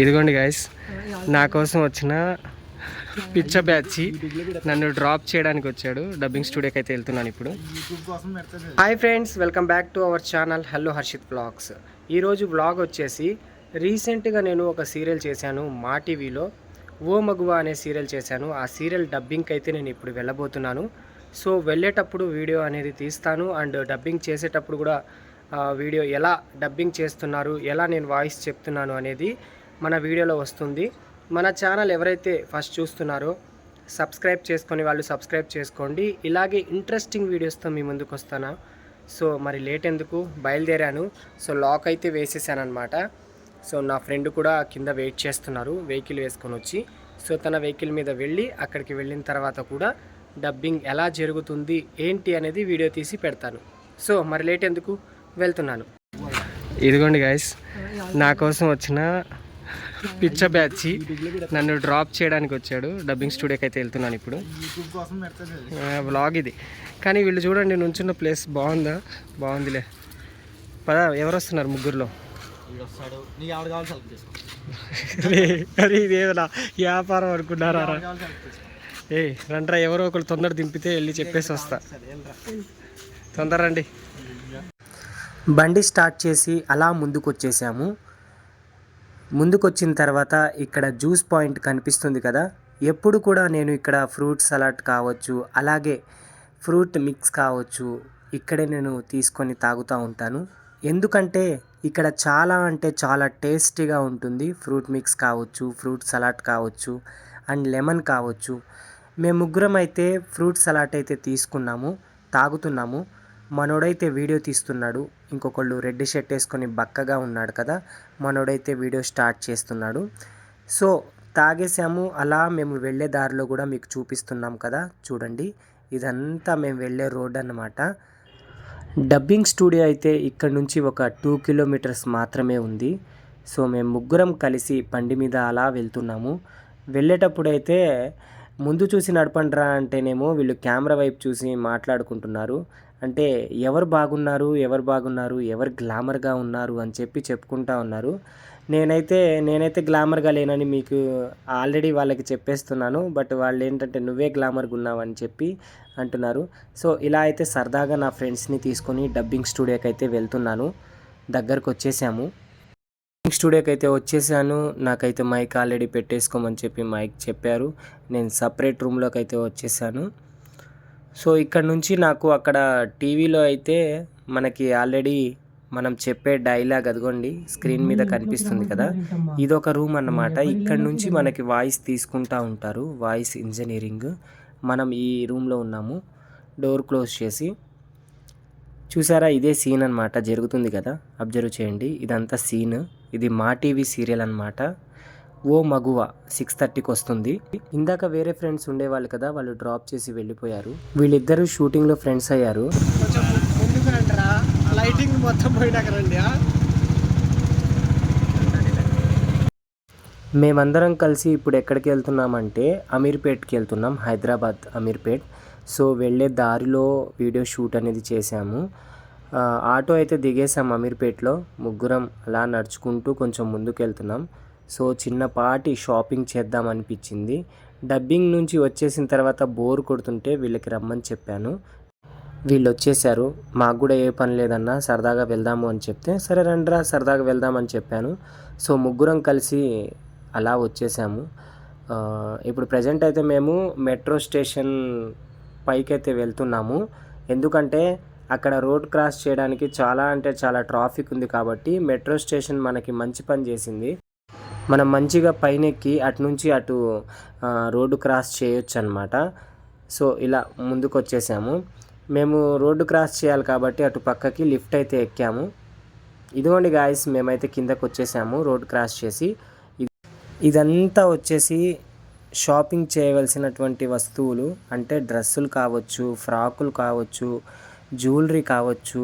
ఇదిగోండి గైస్ నా కోసం వచ్చిన పిచ్చ బ్యాచి నన్ను డ్రాప్ చేయడానికి వచ్చాడు. డబ్బింగ్ స్టూడియోకి అయితే వెళ్తున్నాను ఇప్పుడు. Hi friends welcome back to our channel hello Harshit vlogs ఈరోజు బ్లాగ్ వచ్చేసి రీసెంట్గా నేను ఒక సీరియల్ చేశాను మా టీవీలో ఓ మగువ అనే సీరియల్ చేశాను. ఆ సీరియల్ డబ్బింగ్కి అయితే నేను ఇప్పుడు వెళ్ళబోతున్నాను. సో వెళ్ళేటప్పుడు వీడియో అనేది తీస్తాను అండ్ డబ్బింగ్ చేసేటప్పుడు కూడా వీడియో ఎలా డబ్బింగ్ చేస్తున్నారు ఎలా నేను వాయిస్ చెప్తున్నాను అనేది మన వీడియోలో వస్తుంది. మన ఛానల్ ఎవరైతే ఫస్ట్ చూస్తున్నారో సబ్స్క్రైబ్ చేసుకొని వాళ్ళు సబ్స్క్రైబ్ చేసుకోండి. ఇలాగే ఇంట్రెస్టింగ్ వీడియోస్తో మీ ముందుకు వస్తాను? సో మరి లేట్ ఎందుకు? బయలుదేరాను. సో లాక్ అయితే వేసేసాను సో నా ఫ్రెండ్ కూడా కింద వెయిట్ చేస్తున్నారు వెహికల్ వేసుకొని వచ్చి. సో తన వెహికల్ మీద వెళ్ళి అక్కడికి వెళ్ళిన తర్వాత కూడా డబ్బింగ్ ఎలా జరుగుతుంది ఏంటి అనేది వీడియో తీసి పెడతాను. సో మరి లేట్ ఎందుకు? వెళ్తున్నాను. ఇదిగోండి గాయస్ నా కోసం వచ్చిన పిచ్చ బ్యాచ్ నన్ను డ్రాప్ చేయడానికి వచ్చాడు. డబ్బింగ్ స్టూడియోకి అయితే వెళ్తున్నాను ఇప్పుడు. వ్లాగ్ ఇది. కానీ వీళ్ళు చూడండి నుంచున్న ప్లేస్ బాగుందా? బాగుందిలే. పద ఎవరు వస్తున్నారు ముగ్గురులో? అరే ఇదేదన్నా? వ్యాపారం అనుకున్నారా? ఏ రండ్రా ఎవరో ఒకరు తొందర దింపితే వెళ్ళి చెప్పేసి వస్తా. తొందర రండి. బండి స్టార్ట్ చేసి అలా ముందుకు వచ్చేసాము ముందుకొచ్చిన తర్వాత ఇక్కడ జ్యూస్ పాయింట్ కనిపిస్తుంది కదా. ఎప్పుడు కూడా నేను ఇక్కడ ఫ్రూట్ సలాడ్ కావచ్చు అలాగే ఫ్రూట్ మిక్స్ కావచ్చు ఇక్కడే నేను తీసుకొని తాగుతూ ఉంటాను. ఎందుకంటే ఇక్కడ చాలా అంటే చాలా టేస్టీగా ఉంటుంది. ఫ్రూట్ మిక్స్ కావచ్చు ఫ్రూట్ సలాడ్ కావచ్చు అండ్ లెమన్ కావచ్చు. మేము ముగ్గురం అయితే ఫ్రూట్ సలాడ్ అయితే తీసుకున్నాము తాగుతున్నాము. మనోడైతే వీడియో తీస్తున్నాడు. ఇంకొకళ్ళు రెడ్ షర్ట్ వేసుకొని బక్కగా ఉన్నాడు కదా మనోడైతే వీడియో స్టార్ట్ చేస్తున్నాడు. సో తాగేసాము అలా మేము వెళ్ళే దారిలో కూడా మీకు చూపిస్తున్నాం కదా చూడండి. ఇదంతా మేము వెళ్ళే రోడ్ అన్నమాట. డబ్బింగ్ స్టూడియో అయితే ఇక్కడ నుంచి ఒక టూ కిలోమీటర్స్ మాత్రమే ఉంది. సో మేము ముగ్గురం కలిసి బండి మీద అలా వెళ్తున్నాము. వెళ్ళేటప్పుడైతే ముందు చూసి నడపండిరా అంటేనేమో వీళ్ళు కెమెరా వైపు చూసి మాట్లాడుకుంటున్నారు. అంటే ఎవరు బాగున్నారు ఎవరు బాగున్నారు ఎవరు గ్లామర్గా ఉన్నారు అని చెప్పి చెప్పుకుంటా ఉన్నారు. నేనైతే నేనైతే గ్లామర్గా లేనని మీకు ఆల్రెడీ వాళ్ళకి చెప్పేస్తున్నాను. బట్ వాళ్ళు ఏంటంటే నువ్వే గ్లామర్గా ఉన్నావని చెప్పి అంటున్నారు. సో ఇలా అయితే సరదాగా నా ఫ్రెండ్స్ని తీసుకొని డబ్బింగ్ స్టూడియోకి అయితే వెళ్తున్నాను. దగ్గరకు వచ్చేసాము డబ్బింగ్ స్టూడియోకి అయితే వచ్చేసాను. నాకైతే మైక్ ఆల్రెడీ పెట్టేసుకోమని చెప్పి మైక్ చెప్పారు. నేను సపరేట్ రూమ్లోకి అయితే వచ్చేసాను. సో ఇక్కడ నుంచి నాకు అక్కడ టీవీలో అయితే మనకి ఆల్రెడీ మనం చెప్పే డైలాగ్ అదిగోండి స్క్రీన్ మీద కనిపిస్తుంది కదా. ఇది ఒక రూమ్ అన్నమాట. ఇక్కడ నుంచి మనకి వాయిస్ తీసుకుంటా ఉంటారు వాయిస్ ఇంజనీరింగ్. మనం ఈ రూమ్లో ఉన్నాము డోర్ క్లోజ్ చేసి. చూసారా ఇదే సీన్ అన్నమాట జరుగుతుంది కదా. అబ్జర్వ్ చేయండి ఇదంతా సీన్. ఇది మా టీవీ సీరియల్ అన్నమాట. ఓ మగువ సిక్స్ థర్టీకి వస్తుంది ఇందాక వేరే ఫ్రెండ్స్ ఉండేవాళ్ళు కదా వాళ్ళు డ్రాప్ చేసి వెళ్ళిపోయారు. వీళ్ళిద్దరూ షూటింగ్లో ఫ్రెండ్స్ అయ్యారు. లైటింగ్ మొత్తం రండి? మేమందరం కలిసి ఇప్పుడు ఎక్కడికి వెళ్తున్నామంటే అమీర్పేట్కి వెళ్తున్నాం హైదరాబాద్ అమీర్పేట్. సో వెళ్ళే దారిలో వీడియో షూట్ అనేది చేశాము. ఆటో అయితే దిగేసాం అమీర్పేట్లో. ముగ్గురం అలా నడుచుకుంటూ కొంచెం ముందుకు వెళ్తున్నాం. సో చిన్నపాటి షాపింగ్ చేద్దాం అనిపించింది. డబ్బింగ్ నుంచి వచ్చేసిన తర్వాత బోర్ కొడుతుంటే వీళ్ళకి రమ్మని చెప్పాను. వీళ్ళు వచ్చేసారు మాకు కూడా ఏ పని లేదన్నా సరదాగా వెళ్దాము అని చెప్తే సరే రండిరా సరదాగా వెళ్దామని చెప్పాను. సో ముగ్గురం కలిసి అలా వచ్చేసాము. ఇప్పుడు ప్రజెంట్ అయితే మేము మెట్రో స్టేషన్ పైకైతే వెళ్తున్నాము. ఎందుకంటే అక్కడ రోడ్ క్రాస్ చేయడానికి చాలా అంటే చాలా ట్రాఫిక్ ఉంది కాబట్టి మెట్రో స్టేషన్ మనకి మంచి పని చేసింది. మనం మంచిగా పైనెక్కి అటు నుంచి అటు రోడ్డు క్రాస్ చేయొచ్చు అనమాట సో ఇలా ముందుకు వచ్చేసాము మేము రోడ్డు క్రాస్ చేయాలి కాబట్టి అటు పక్కకి లిఫ్ట్ అయితే ఎక్కాము. ఇదిగోండి గాయస్ మేమైతే కిందకు వచ్చేసాము రోడ్ క్రాస్ చేసి. ఇదంతా వచ్చేసి షాపింగ్ చేయవలసినటువంటి వస్తువులు అంటే డ్రెస్సులు కావచ్చు ఫ్రాకులు కావచ్చు జ్యువెలరీ కావచ్చు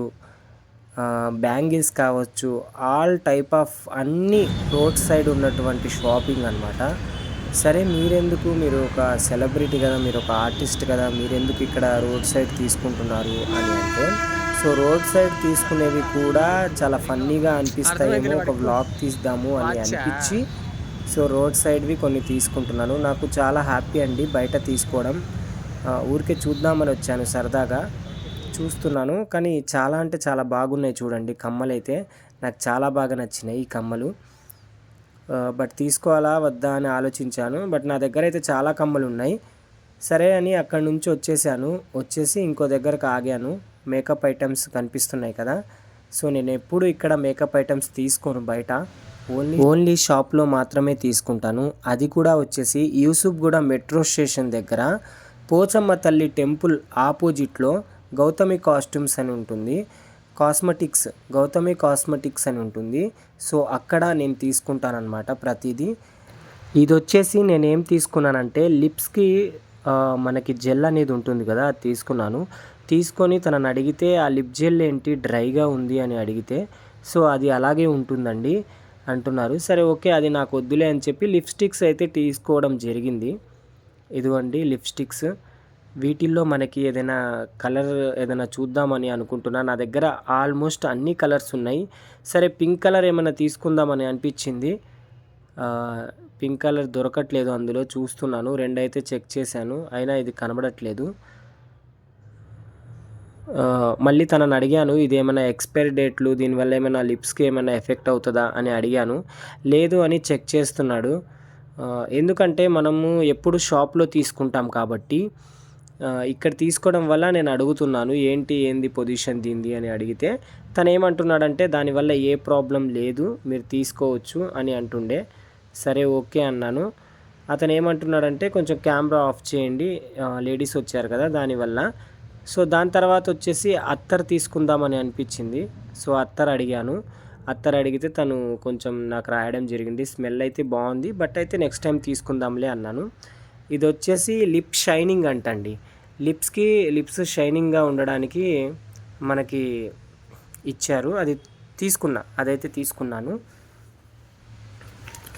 బ్యాంగిల్స్ కావచ్చు ఆల్ టైప్ ఆఫ్ అన్ని రోడ్ సైడ్ ఉన్నటువంటి షాపింగ్ అన్నమాట. సరే మీరెందుకు మీరు ఒక సెలబ్రిటీ కదా మీరు ఒక ఆర్టిస్ట్ కదా మీరెందుకు ఇక్కడ రోడ్ సైడ్ తీసుకుంటున్నారు అని అంటే సో రోడ్ సైడ్ తీసుకునేవి కూడా చాలా ఫన్నీగా అనిపిస్తాయేమో ఒక బ్లాగ్ తీద్దాము అని అనిపించి సో రోడ్ సైడ్వి కొన్ని తీసుకుంటున్నాను. నాకు చాలా హ్యాపీ అండి బయట తీసుకోవడం. ఊరికే చూద్దామని వచ్చాను సరదాగా. చూస్తున్నాను కానీ చాలా అంటే చాలా బాగున్నాయి చూడండి కమ్మలు అయితే నాకు చాలా బాగా నచ్చినాయి ఈ కమ్మలు. బట్ తీసుకోవాలా వద్దా అని ఆలోచించాను. బట్ నా దగ్గర అయితే చాలా కమ్మలు ఉన్నాయి సరే అని అక్కడి నుంచి వచ్చేసాను. వచ్చేసి ఇంకో దగ్గరకు ఆగాను. మేకప్ ఐటమ్స్ కనిపిస్తున్నాయి కదా. సో నేను ఎప్పుడు ఇక్కడ మేకప్ ఐటమ్స్ తీసుకోను బయట. ఓన్లీ ఓన్లీ షాప్లో మాత్రమే తీసుకుంటాను. అది కూడా వచ్చేసి యూసుఫ్గూడ మెట్రో స్టేషన్ దగ్గర. పోచమ్మ తల్లి టెంపుల్ ఆపోజిట్లో గౌతమి కాస్ట్యూమ్స్ అని ఉంటుంది. కాస్మెటిక్స్ గౌతమి కాస్మెటిక్స్ అని ఉంటుంది. సో అక్కడ నేను తీసుకుంటానన్నమాట ప్రతిదీ. ఇది వచ్చేసి నేను ఏం తీసుకున్నానంటే లిప్స్కి మనకి జెల్ అనేది ఉంటుంది కదా అది తీసుకున్నాను. తీసుకొని తనని అడిగితే ఆ లిప్ జెల్ ఏంటి? డ్రైగా ఉంది అని అడిగితే సో అది అలాగే ఉంటుందండి అంటున్నారు. సరే ఓకే అది నాకు వద్దులే అని చెప్పి లిప్స్టిక్స్ అయితే తీసుకోవడం జరిగింది. ఇదిగోండి లిప్స్టిక్స్. వీటిల్లో మనకి ఏదైనా కలర్ ఏదైనా చూద్దామని అనుకుంటున్నా. నా దగ్గర ఆల్మోస్ట్ అన్ని కలర్స్ ఉన్నాయి. సరే పింక్ కలర్ ఏమైనా తీసుకుందామని అనిపించింది. పింక్ కలర్ దొరకట్లేదు అందులో చూస్తున్నాను. రెండైతే చెక్ చేశాను. అయినా ఇది కనబడట్లేదు. మళ్ళీ తనని అడిగాను ఇది ఏమైనా ఎక్స్పైరీ డేట్లు దీనివల్ల ఏమైనా లిప్స్కి ఏమైనా ఎఫెక్ట్ అవుతుందా అని అడిగాను. లేదు అని చెక్ చేస్తున్నాడు. ఎందుకంటే మనము ఎప్పుడు షాప్లో తీసుకుంటాం కాబట్టి ఇక్కడ తీసుకోవడం వల్ల నేను అడుగుతున్నాను ఏంటి ఏంది పొజిషన్ దీంది అని అడిగితే తను ఏమంటున్నాడంటే దానివల్ల ఏ ప్రాబ్లం లేదు మీరు తీసుకోవచ్చు అని అంటుండే. సరే ఓకే అన్నాను. అతను ఏమంటున్నాడంటే కొంచెం కెమెరా ఆఫ్ చేయండి లేడీస్ వచ్చారు కదా దానివల్ల. సో దాని తర్వాత వచ్చేసి అత్తర్ తీసుకుందామని అనిపించింది. సో అత్తర్ అడిగాను. అత్తర్ అడిగితే తను కొంచెం నాకు రాయడం జరిగింది. స్మెల్ అయితే బాగుంది బట్ అయితే నెక్స్ట్ టైం తీసుకుందాంలే అన్నాను. ఇది వచ్చేసి లిప్ షైనింగ్ అంటండి. లిప్స్కి లిప్స్ షైనింగ్గా ఉండడానికి మనకి ఇచ్చారు. అది తీసుకున్నా అదైతే తీసుకున్నాను.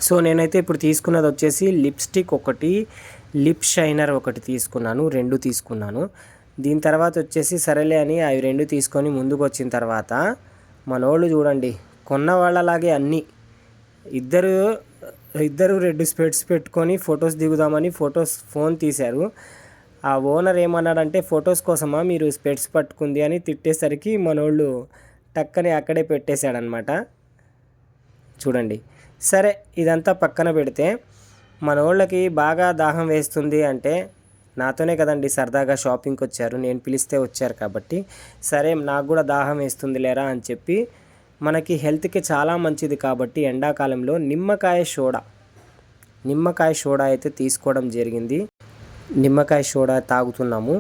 సో నేనైతే ఇప్పుడు తీసుకున్నది వచ్చేసి లిప్స్టిక్ ఒకటి లిప్ షైనర్ ఒకటి తీసుకున్నాను. రెండు తీసుకున్నాను. దీని తర్వాత వచ్చేసి సరేలే అని అవి రెండు తీసుకొని ముందుకు వచ్చిన తర్వాత మనోళ్ళు చూడండి కొన్న వాళ్ళలాగే అన్నీ. ఇద్దరు ఇద్దరు రెడ్ స్పెట్స్ పెట్టుకొని ఫొటోస్ దిగుదామని ఫొటోస్ ఫోన్ తీశారు. ఆ ఓనర్ ఏమన్నాడంటే ఫొటోస్ కోసమా మీరు స్పెట్స్ పట్టుకుంది? అని తిట్టేసరికి మనోళ్ళు టక్కని అక్కడే పెట్టేశాడనమాట. చూడండి. సరే ఇదంతా పక్కన పెడితే మన వాళ్ళకి బాగా దాహం వేస్తుంది అంటే నాతోనే కదండి సరదాగా షాపింగ్కి వచ్చారు నేను పిలిస్తే వచ్చారు కాబట్టి. సరే నాకు కూడా దాహం వేస్తుంది లేరా అని చెప్పి మనకి హెల్త్కి చాలా మంచిది కాబట్టి ఎండాకాలంలో నిమ్మకాయ సోడా. నిమ్మకాయ సోడా అయితే తీసుకోవడం జరిగింది. నిమ్మకాయ సోడా తాగుతున్నాము.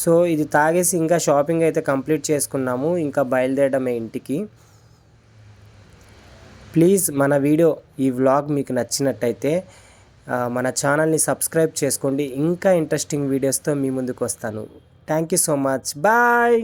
సో ఇది తాగేసి ఇంకా షాపింగ్ అయితే కంప్లీట్ చేసుకున్నాము. ఇంకా బయలుదేరడమే ఇంటికి. ప్లీజ్ మన వీడియో ఈ వ్లాగ్ మీకు నచ్చినట్టయితే మన ఛానల్ని సబ్స్క్రైబ్ చేసుకోండి. ఇంకా ఇంట్రెస్టింగ్ వీడియోస్తో మీ ముందుకు వస్తాను. Thank you so much. Bye!